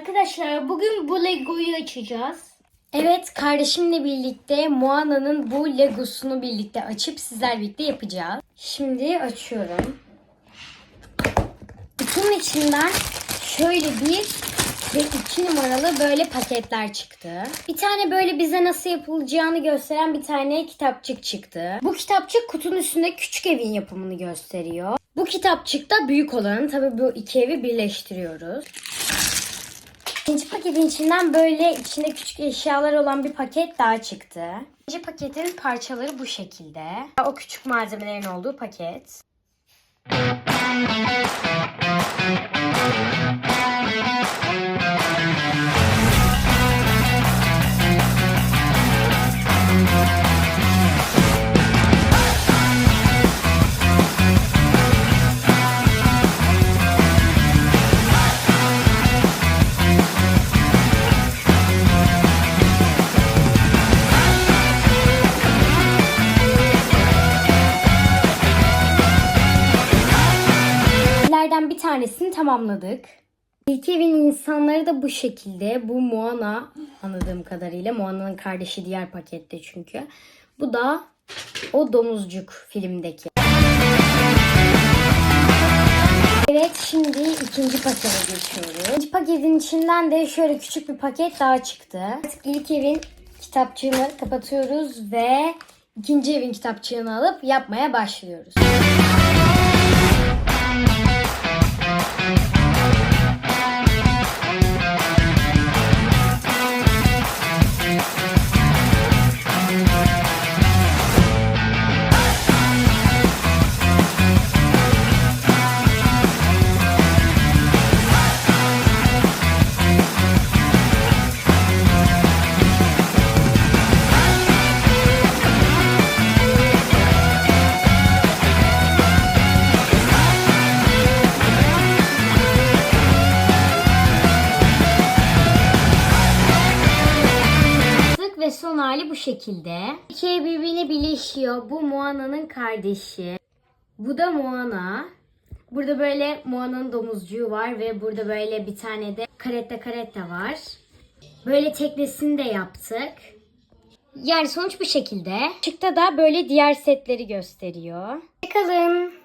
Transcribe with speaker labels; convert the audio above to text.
Speaker 1: Arkadaşlar bugün bu Lego'yu açacağız.
Speaker 2: Evet kardeşimle birlikte Moana'nın bu Legosunu birlikte açıp sizler birlikte yapacağız. Şimdi açıyorum. Kutunun içinden şöyle bir ve iki numaralı böyle paketler çıktı. Bir tane böyle bize nasıl yapılacağını gösteren bir tane kitapçık çıktı. Bu kitapçık kutunun üstünde küçük evin yapımını gösteriyor. Bu kitapçık da büyük olanı. Tabii bu iki evi birleştiriyoruz. İkinci paketin içinden böyle içinde küçük eşyalar olan bir paket daha çıktı. İkinci paketin parçaları bu şekilde. O küçük malzemelerin olduğu paket. Evlerden bir tanesini tamamladık. İlk evin insanları da bu şekilde. Bu Moana anladığım kadarıyla. Moana'nın kardeşi diğer pakette çünkü. Bu da o domuzcuk filmdeki. Evet şimdi ikinci pakete geçiyoruz. İkinci paketin içinden de şöyle küçük bir paket daha çıktı. Artık ilk evin kitapçığını kapatıyoruz ve ikinci evin kitapçığını alıp yapmaya başlıyoruz. Son hali bu şekilde. İki ev birbirine birleşiyor. Bu Moana'nın kardeşi. Bu da Moana. Burada böyle Moana'nın domuzcuğu var ve burada böyle bir tane de karette karette var. Böyle teknesini de yaptık. Yani sonuç bu şekilde. Çıkta da böyle diğer setleri gösteriyor. Bakalım.